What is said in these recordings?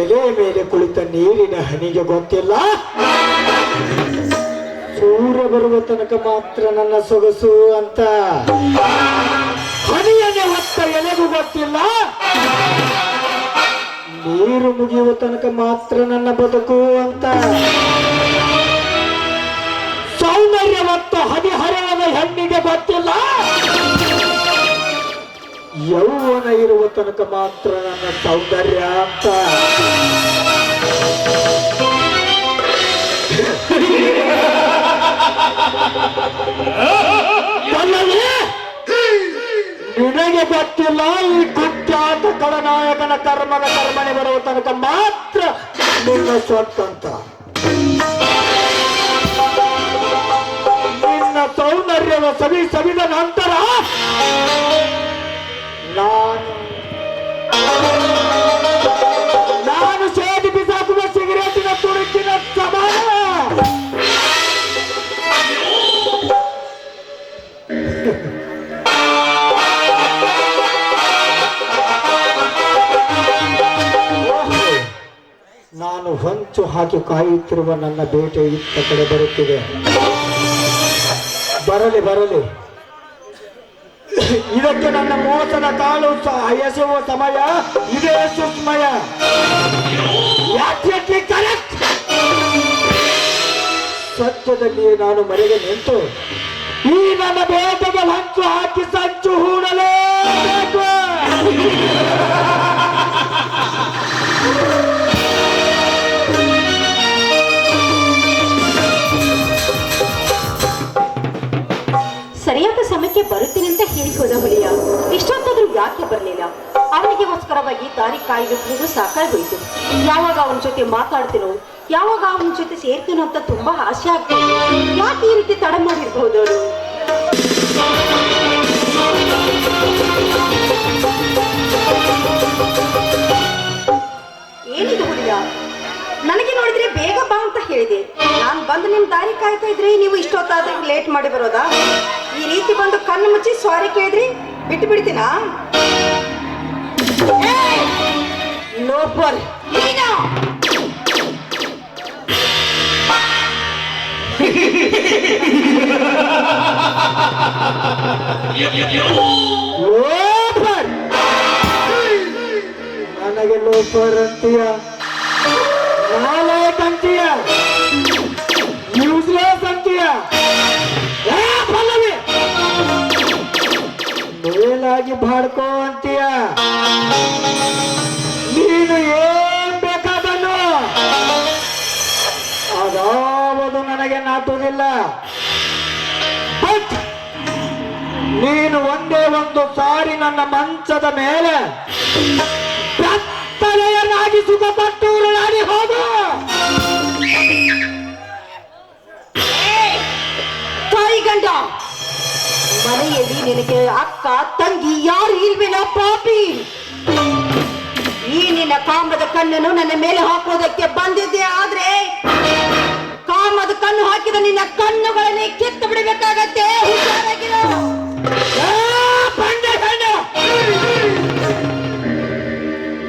ಎಲೆ ಮೇಲೆ ಕುಳಿತ ನೀರಿನ ಹನಿಗೆ ಗೊತ್ತಿಲ್ಲ? ಸೂರ್ಯ ಬರುವ ತನಕ ಮಾತ್ರ ನನ್ನ ಸೊಗಸು ಅಂತ. ಹನಿಯನ್ನೇ ಹೊತ್ತ ಎಲೆಗೂ ಗೊತ್ತಿಲ್ಲ? ನೀರು ಮುಗಿಯುವ ತನಕ ಮಾತ್ರ ನನ್ನ ಬದುಕು ಅಂತ. ಸೌಂದರ್ಯ ಮತ್ತು ಹದಿಹರೆಯ ಹೆಣ್ಣಿಗೆ ಗೊತ್ತಿಲ್ಲ ಯೌವನ ಇರುವ ತನಕ ಮಾತ್ರ ನನ್ನ ಸೌಂದರ್ಯ ಅಂತ. ನಿನಗೆ ಗೊತ್ತಿಲ್ಲ, ಈ ಕುಖ್ಯಾತ ಕಡನಾಯಕನ ಕರ್ಮನ ಕರ್ಮನೆ ಬರುವ ತನಕ ಮಾತ್ರ ನಿನ್ನ ಸ್ವತ್ತಂತ ಸೌಂದರ್ಯದ ಸವಿ ಸವಿದ ನಂತರ ನಾನು ನಾನು ಸೇದಿ ಬಿಸಾಕುವ ಸಿಗರೇಟಿನ ತುರುಕಿನ ಸಮಾನ ನಾನು ಹೊಂಚು ಹಾಕಿ ಕಾಯುತ್ತಿರುವ ನನ್ನ ಬೇಟೆ ಇತ್ತ ಕಡೆ ಬರುತ್ತಿದೆ. ಬರಲಿ ಬರಲಿ. ಇದಕ್ಕೆ ನನ್ನ ಮೋಸನ ಕಾಲು ಎಸೆಯುವ ಸಮಯ ಇದೇ ಸುಸ್ಮಯ ಕರೆಕ್ಟ್. ಸತ್ಯದಲ್ಲಿ ನಾನು ಮರೆಗೆ ನಿಂತು ಈ ನನ್ನ ಬೇಟೆಗೆ ಹಂಚು ಹಾಕಿ ಸಂಚು ಅವನಿಗೆಗೋಸ್ಕರವಾಗಿ ದಾರಿ ಸಾಕಾಗಿ ಸಾಕಾಗೋಯ್ತು ಯಾವಾಗ ಅವನ ಜೊತೆ ಮಾತಾಡ್ತೀನೋ, ಯಾವಾಗ ಅವನ ಜೊತೆ ಸೇರ್ತೀನೋ ಅಂತ ತುಂಬಾ ಆಸೆ ಆಗ್ತದೆ ಯಾಕೆ ಈ ರೀತಿ ತಡ ಮಾಡಿರ್ಬಹುದು ಅವರು ಏನಿದು ಹುಡುಗ? ನನಗೆ ನೋಡಿದ್ರೆ ಬೇಗ ಬಾ ಅಂತ ಹೇಳಿದೆ. ನಾನು ಬಂದು ನಿಮ್ ದಾರಿ ಕಾಯ್ತಾ ಇದ್ರೆ ನೀವು ಇಷ್ಟೊತ್ತಾದ್ರೆ ಲೇಟ್ ಮಾಡಿ ಬರೋದಾ? ಈ ರೀತಿ ಬಂದು ಕಣ್ಣು ಮುಚ್ಚಿ ಸ್ವಾರಿ ಕೇಳಿದ್ರಿ ಬಿಟ್ಟು ಬಿಡ್ತೀನಾ ಲೋಪರ್ ನೀನು ಲೋಫರ್ ನನಗೆ ಲೋಪರ್ ಅಂತೀಯ? ನಾಲಾಯಕ್ ಅಂತೀಯ? ಯೂಸ್ಲೆಸ್ ಅಂತೀಯ? ಪಲ್ಲವಿ! ಮೇಲಾಗಿ ಬಾಡ್ಕೋ ಅಂತೀಯ? ನೀನು ಏನ್ ಬೇಕಾದನು ಅದಾವುದು ನನಗೆ ನಾಟುವುದಿಲ್ಲ ಬಟ್ ನೀನು ಒಂದೇ ಒಂದು ಸಾರಿ ನನ್ನ ಮಂಚದ ಮೇಲೆ ಬೆತ್ತಲೆಯನ್ನಾಗಿ ಸುಖಪಟ್ಟು ಉರುಳಾಡಿ ಹೋಗು ಗಂಡ, ಮನೆಯಲ್ಲಿ ನಿನಗೆ ಅಕ್ಕ, ತಂಗಿ ಯಾರು ಇಲ್ವಿನ ಪಾಪಿ. ನಿನ್ನ ಕಾಮದ ಕಣ್ಣನ್ನು ನನ್ನ ಮೇಲೆ ಹಾಕೋದಕ್ಕೆ ಬಂದಿದ್ದೆ, ಆದ್ರೆ ಕಾಮದ ಕಣ್ಣು ಹಾಕಿದ ನಿನ್ನ ಕಣ್ಣುಗಳನ್ನೇ ಕಿತ್ತು ಬಿಡಬೇಕಾಗತ್ತೆ!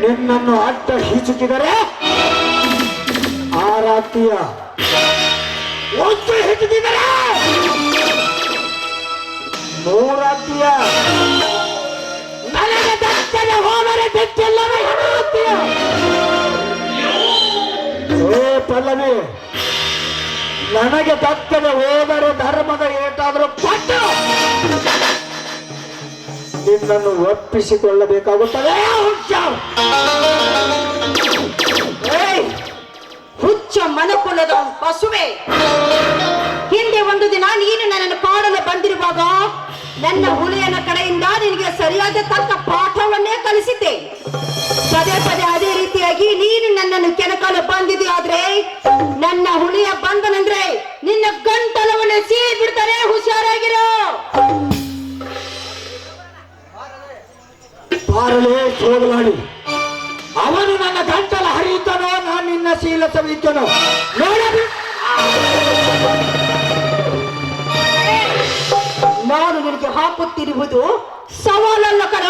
ನಿನ್ನನ್ನು ಅಟ್ಟ ಹಿಚುಕಿದರೆ ಆರಾತ್ಯ ಒಂದು ಹಿಚುಕಿದರೆ ಮೂರಾತ್ಯ ಓ ಪಲ್ಲವಿ, ನನಗೆ ದಕ್ಕನೆ ಹೋದರೆ ಧರ್ಮದ ಏಟಾದರೂ ಪಟ್ಟು! ನಿನ್ನನ್ನು ಒಪ್ಪಿಸಿಕೊಳ್ಳಬೇಕಾಗುತ್ತದೆ. ಹುಚ್ಚ. ಹುಚ್ಚ ಮನಕುಲದ ಪಶುವೆ! ಹಿಂದೆ ಒಂದು ದಿನ ನೀನು ನನ್ನನ್ನು ಕಾಡಲು ಬಂದಿರುವಾಗ ನನ್ನ ಹುಲಿಯನ ಕಡೆಯಿಂದ ನಿನಗೆ ಸರಿಯಾದ ತಕ್ಕ ಪಾಠವನ್ನೇ ಕಲಿಸಿದ್ದೆ. ಪದೇ ಪದೇ ಅದೇ ರೀತಿಯಾಗಿ ನೀನು ನನ್ನನ್ನು ಕೆಣಕಲು ಬಂದಿದ್ದೆ ಆದ್ರೆ ನನ್ನ ಹುಲಿಯ ಬಂಧನಂದ್ರೆ ನಿನ್ನ ಗಂಟಲವನ್ನು ಸೀಳಿ ಬಿಡ್ತಾರೆ ಹುಷಾರಾಗಿರೋ. ಅವನು ನನ್ನ ಗಂಟಲ ಹರಿಯುತ್ತಾನೋ, ನಾನು ನಿನ್ನ ಶೀಲ ಸವಿಯುತ್ತಾನೋ? ನೋಡಬಿ. ನಾನು ನಿನಗೆ ಹಾಕುತ್ತಿರುವುದು ಸವಾಲಲ್ಲ ಕಣ,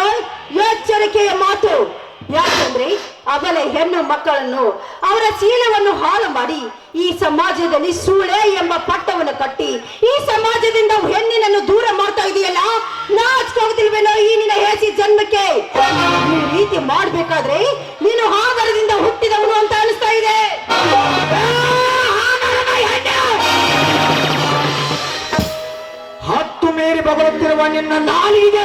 ಎಚ್ಚರಿಕೆಯ ಮಾತು. ಯಾಕಂದ್ರೆ ಅಬಲೆ ಹೆಣ್ಣು ಮಕ್ಕಳನ್ನು ಅವರ ಚೀಲವನ್ನು ಹಾಳು ಮಾಡಿ ಈ ಸಮಾಜದಲ್ಲಿ ಸೂಳೆ ಎಂಬ ಪಟ್ಟವನ್ನು ಕಟ್ಟಿ ಈ ಸಮಾಜದಿಂದ ಹೆಣ್ಣಿನನ್ನು ದೂರ ಮಾಡ್ತಾ ಇದೆಯಲ್ಲ? ನಾಚ್ಕೋಗ್ತಿಲ್ವೇನೋ ಈ ನಿನ್ನ ಹೇಸಿ ಜನ್ಮಕ್ಕೆ? ಈ ರೀತಿ ಮಾಡ್ಬೇಕಾದ್ರೆ ನೀನು ಹಾಗರದಿಂದ ಹುಟ್ಟಿದವನು ಅಂತ ಅನಿಸ್ತಾ ಇದೆ. ಹತ್ತು ಮೇರಿ ಬಗಳುತ್ತಿರುವ ನಿನ್ನ ನಾಲಿಗೆ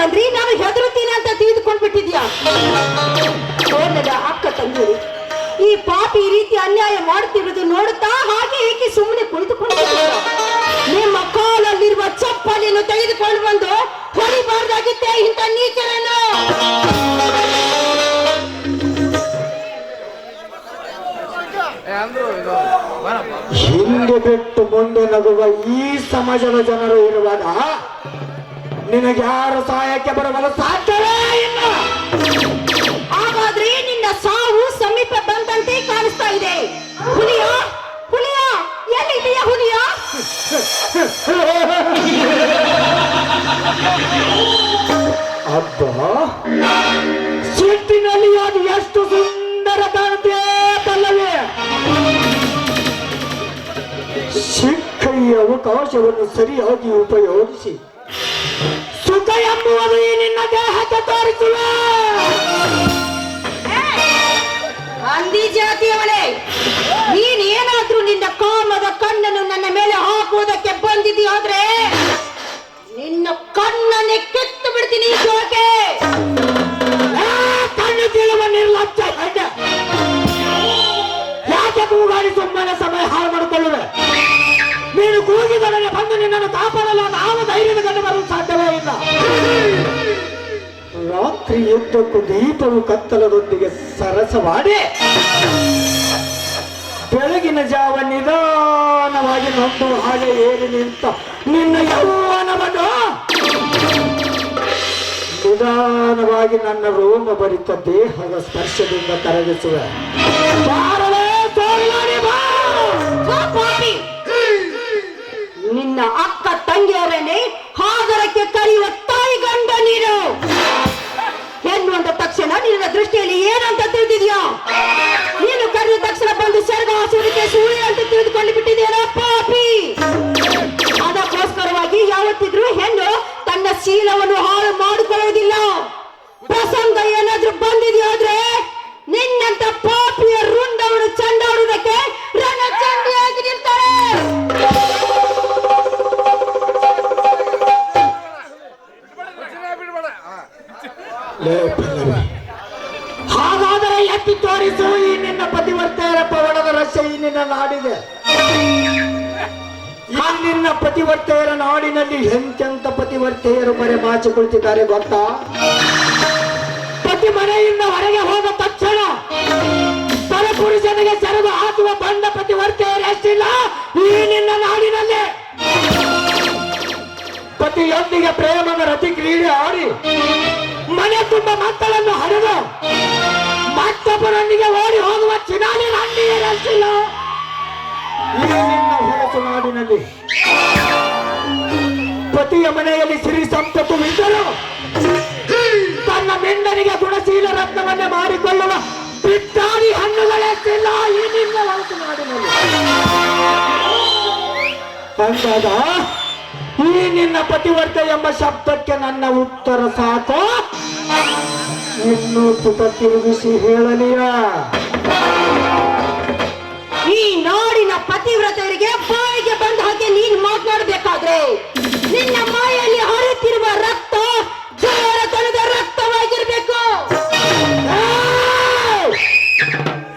ಬಂದ್ರಿ ನಾನು ಹೆದರುತ್ತೀನಿ ಅಂತ ತಿಳಿದುಕೊಂಡು ಬಿಟ್ಟಿದ್ಯಾ ನನ್ನ ಅಕ್ಕ ತಂಗಿರಿ ಈ ಪಾಪಿ ಈ ರೀತಿ ಅನ್ಯಾಯ ಮಾಡುತ್ತಿರುವುದು ನೋಡುತ್ತಾ ಹಾಗೆ ಏಕೆ ಸುಮ್ಮನೆ ಕುಳಿತುಕೊಂಡು ನಿಮ್ಮ ಕಾಲಲ್ಲಿರುವ ಚಪ್ಪಲಿಯನ್ನು ತೆಗೆದುಕೊಂಡು ಬಂದು ಹೊಡಿಬಾರ್ದಾಗಿತ್ತೆ ಇಂಥ ನೀಚರನ್ನು? ಹಿಂದೆ ಬಿಟ್ಟು ಮುಂದೆ ನಗುವ ಈ ಸಮಾಜದ ಜನರು ಇರುವಾಗ ನಿನಗೆ ಯಾರು ಸಹಾಯಕ್ಕೆ ಬರಬಲ್ಲ ಸಾಧ್ಯವೇ ಇಲ್ಲ. ಹಾಗಾದ್ರೆ ನಿನ್ನ ಸಾವು ಸಮೀಪ ಬಂದಂತೆ ಕಾಣಿಸ್ತಾ ಇದೆ. ಹುಲಿಯ ಹುಲಿಯ ಎಲ್ಲಿದೆಯ ಹುಲಿಯ? ಅಬ್ಬ ಸಿಟ್ಟಿನಲ್ಲಿ ಅದು ಎಷ್ಟು ಸುಂದರ ಕಾಣುತ್ತೆ ಪಲ್ಲವಿ. ಸಿಕ್ಕ ಅವಕಾಶವನ್ನು ಸರಿಯಾಗಿ ಉಪಯೋಗಿಸಿ ಸುಖ ಎಂಬುವುದು ಈ ನಿನ್ನ ದೇಹಕ್ಕೆ ತೋರಿಸುವೆ. ಅಂದಿ ಜಾತಿಯವಳೇ ನೀನೇನಾದ್ರೂ ನಿನ್ನ ಕಾಮದ ಕಣ್ಣನ್ನು ನನ್ನ ಮೇಲೆ ಹಾಕುವುದಕ್ಕೆ ಬಂದಿದೆಯಾದ್ರೆ ನಿನ್ನ ರಾತ್ರಿ ಯುದ್ಧಕ್ಕೂ ದೀಪವು ಕತ್ತಲದೊಂದಿಗೆ ಸರಸವಾಡಿ. ಬೆಳಗಿನ ಜಾವ ನಿಧಾನವಾಗಿ ನೊಂದು ಹಾಗೆ ಏರಿ ನಿಂತ ನಿನ್ನ ಯೌವನವನ್ನು ನಿಧಾನವಾಗಿ ನನ್ನ ರೋಮ ಭರಿತ ದೇಹದ ಸ್ಪರ್ಶದಿಂದ ಕರಗಿಸುವ! ನಿನ್ನ ಅಕ್ಕ ತಂಗಿಯರನ್ನೇ ಹಾಗರಕ್ಕೆ ಕರೆಯುವ ಗಂಡ ನೀನು? ಹೆಣ್ಣು ಅಂದ ತಕ್ಷಣ ನಿನ್ನ ದೃಷ್ಟಿಯಲ್ಲಿ ಏನಂತ ತಿಳಿದಿದ್ಯಾ? ನೀನು ಕರೆದ ತಕ್ಷಣ ಬಂದು ಎತ್ತಿ ತೋರಿಸು, ಈ ನಿನ್ನ ಪತಿವರ್ತೆಯರ ಪವಾಡದ ರಸ ಈ ನಿನ್ನ ನಾಡಿದೆ. ಆ ನಿನ್ನ ಪತಿವರ್ತೆಯರ ನಾಡಿನಲ್ಲಿ ಎಂತೆಂತ ಪತಿವರ್ತೆಯರು ಮರೆ ಮಾಚಿ ಕುಳಿತಿದ್ದಾರೆ ಗೊತ್ತಾ? ಪತಿ ಮನೆಯಿಂದ ಹೊರಗೆ ಹೋದ ತಕ್ಷಣ ಪರಪುರುಷನಿಗೆ ಸೆರೆದು ಹಾಕುವ ಬಂಡ ಪತಿವರ್ತೆಯರು ಎಷ್ಟಿಲ್ಲ? ಈ ನಿನ್ನ ನಾಡಿನಲ್ಲಿ. ಪತಿಯೊಂದಿಗೆ ಪ್ರೇಮದ ರತಿ ಕ್ರೀಡೆ ಆಡಿ ಮನೆ ತುಂಬ ಮಕ್ಕಳನ್ನು ಹರಿದು ಹೊಲಸು ನಾಡಿನಲ್ಲಿ ಪತಿಯ ಮನೆಯಲ್ಲಿ ಸಿರಿ ಸಂಪತ್ತು ಇದ್ದರು ತನ್ನ ಮೆಂಡನಿಗೆ ಗುಣಶೀಲ ರತ್ನವನ್ನೇ ಮಾರಿಕೊಳ್ಳುವ ಹಣ್ಣುಗಳೇ ಹಣ್ಣುಗಳೆಷ್ಟಿಲ್ಲ ಈ ನಿನ್ನ ಹೊಲಸು ನಾಡಿನಲ್ಲಿ ಅಂದಾಗ ಈ ನಿನ್ನ ಪತಿವರ್ತ ಎಂಬ ಶಬ್ದಕ್ಕೆ ನನ್ನ ಉತ್ತರ ಸಾಕು. ಇನ್ನು ಪುಟ ತಿರುಗಿಸಿ ಹೇಳಲಿಯ? ಈ ನಾಡಿನ ಪತಿವ್ರತರಿಗೆ ಬಾಯಿಗೆ ಬಂದ ಹಾಗೆ ನೀನು ಮಾತನಾಡಬೇಕಾದ್ರೆ ನಿನ್ನ ಬಾಯಲ್ಲಿ ಹರಿಯುತ್ತಿರುವ ರಕ್ತ ಜೋರತನದ ರಕ್ತವಾಗಿರ್ಬೇಕು.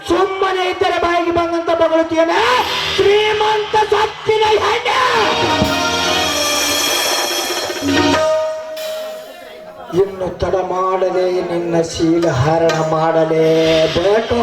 ಸುಮ್ಮನೆ ಇದ್ದರೆ ಬಾಯಿಗೆ ಬಂದಂತ ಬಗಳುತ್ತೀಯನೆ? ಶ್ರೀಮಂತ ಸತ್ತಿನ ಹೆಣ್ಣೆ! ಇನ್ನು ತಡ ಮಾಡದೆ, ನಿನ್ನ ಶೀಲ ಹರಣ ಮಾಡಲೇಬೇಕು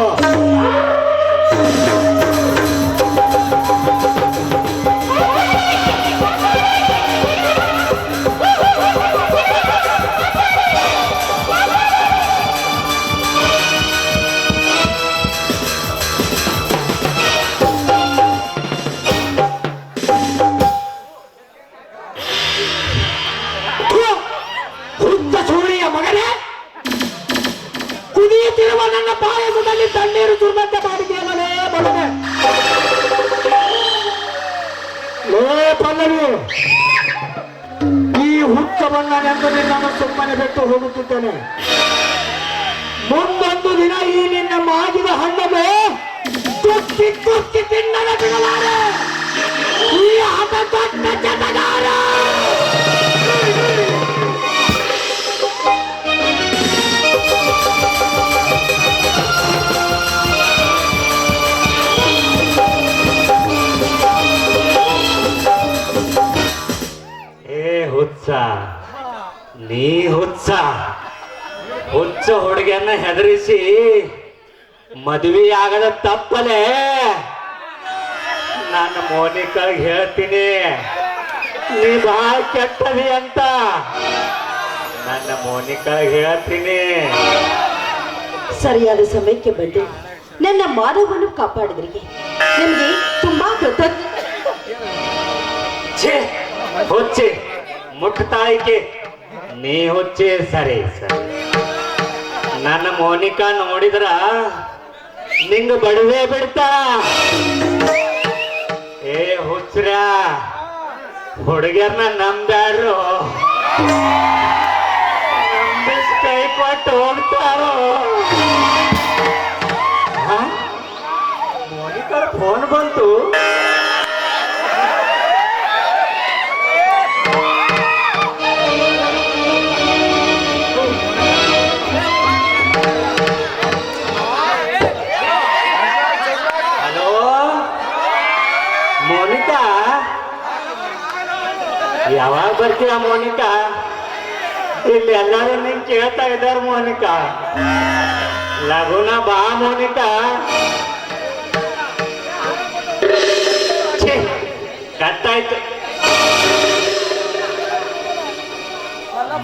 ಮುಂದೊಂದು ದಿನ ಈ ನಿನ್ನ ಮಾಗಿದ ಹಣ್ಣನ್ನು ತುಕ್ಕಿ ತುಕ್ಕಿ ತಿನ್ನದ ಬಿಡಲಾರೆ ಈ ಹಠ ದೊಡ್ಡ ಜಟಗಾರ ಏ ಹುಚ್ಚ ನೀ ಹುಚ್ಚ ಹುಚ್ಚ ಹುಡುಗಿಯನ್ನ ಹೆದರಿಸಿ ಮದುವೆ ಆಗದ ತಪ್ಪಲೆ. ನನ್ನ ಮೋನಿಕಾಗ ಹೇಳ್ತೀನಿ ನೀ ಬಹಳ ಕೆಟ್ಟದಿ ಅಂತ. ನನ್ನ ಮೋನಿಕಾಗೆ ಹೇಳ್ತೀನಿ. ಸರಿಯಾದ ಸಮಯಕ್ಕೆ ಬಂದು. ನನ್ನ ಮಾನವನ್ನು ಕಾಪಾಡಿದ್ರಿ ನಿಮಗೆ ತುಂಬಾ ಕೃತಜ್ಞ ಹುಚ್ಚಿ ಮುಟ್ತಾಯಿಕೆ ನೀ ಹುಚ್ಚೆ ಸರಿ ಸರಿ. ನನ್ನ ಮೋನಿಕಾ ನೋಡಿದ್ರ ನಿಂಗ ಬಡವೇ ಬಿಡ್ತಾ? ಏ ಹುಚ್ರ ಹುಡುಗಿಯರ್ನ ನಂಬ್ಯಾಡ್ರು. ಕೈ ಕೊಟ್ಟು ಹೋಗ್ತಾರೋ? ಮೋನಿಕಾ ಫೋನ್ ಬಂತು. ಬರ್ತೀಯ ಮೋನಿಕಾ. ಇಲ್ಲಿ ಎಲ್ಲರೂ ನಿಂಗೆ ಕೇಳ್ತಾ ಇದ್ದಾರೆ ಮೋನಿಕಾ. ಲಗುನ ಬಾ ಮೋನಿಕಾ. ಕಟ್ಟಾಯ್ತು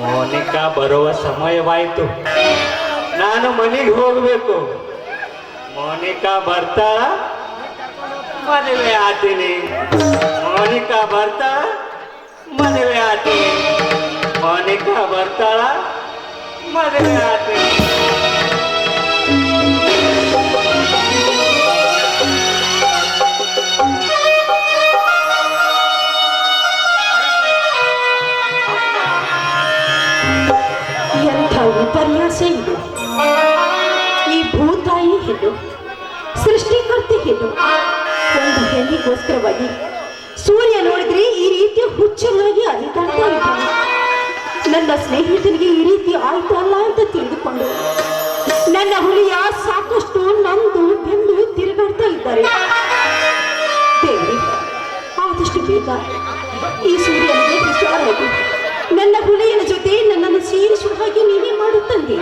ಮೋನಿಕಾ ಬರುವ ಸಮಯವಾಯ್ತು. ನಾನು ಮನೆಗೆ ಹೋಗ್ಬೇಕು. ಮೋನಿಕಾ ಬರ್ತಾ ಮದುವೆ ಆತೀನಿ ಮೋನಿಕಾ ಬರ್ತಾಳ ಮದುವೆ ಆತೀನಿ ಮೋನಿಕಾ ಬರ್ತಾಳ ಮದುವೆ ಆತೀನಿ ಎಂಥ ವಿಪರ್ಯಾಸ ಇದು ಈ ಭೂತಾಯಿ ಹೆಣ್ಣು ಸೃಷ್ಟಿಕರ್ತೆ ಹೆಣ್ಣು ಒಂದು ಹೆಣ್ಣಿಗೋಸ್ಕರವಾಗಿ ಸೂರ್ಯ ನೋಡಿದ್ರೆ ಈ ರೀತಿ ಹುಚ್ಚನಾಗಿ ಅಲಿದಾಡ್ತಾ ಇದ್ದಾನೆ ನನ್ನ ಸ್ನೇಹಿತನಿಗೆ ಈ ರೀತಿ ಆಯ್ತು ಅಲ್ಲ ಅಂತ ತಿಳಿದುಕೊಂಡು. ನನ್ನ ಹುಲಿಯ ಸಾಕಷ್ಟು ನಂದು ಬೆಂದು ತಿರುಗಾಡ್ತಾ ಇದ್ದಾರೆ. ಆದಷ್ಟು ಬೇಗ ಈ ಸೂರ್ಯನಿಗೆ ಹುಷಾರಾಗಿ ನನ್ನ ಹುಲಿಯನ ಜೊತೆ ನನ್ನನ್ನು ಸೇರಿಸುವ ಹಾಗೆ ನೀನೇ ಮಾಡುತ್ತಂದೆ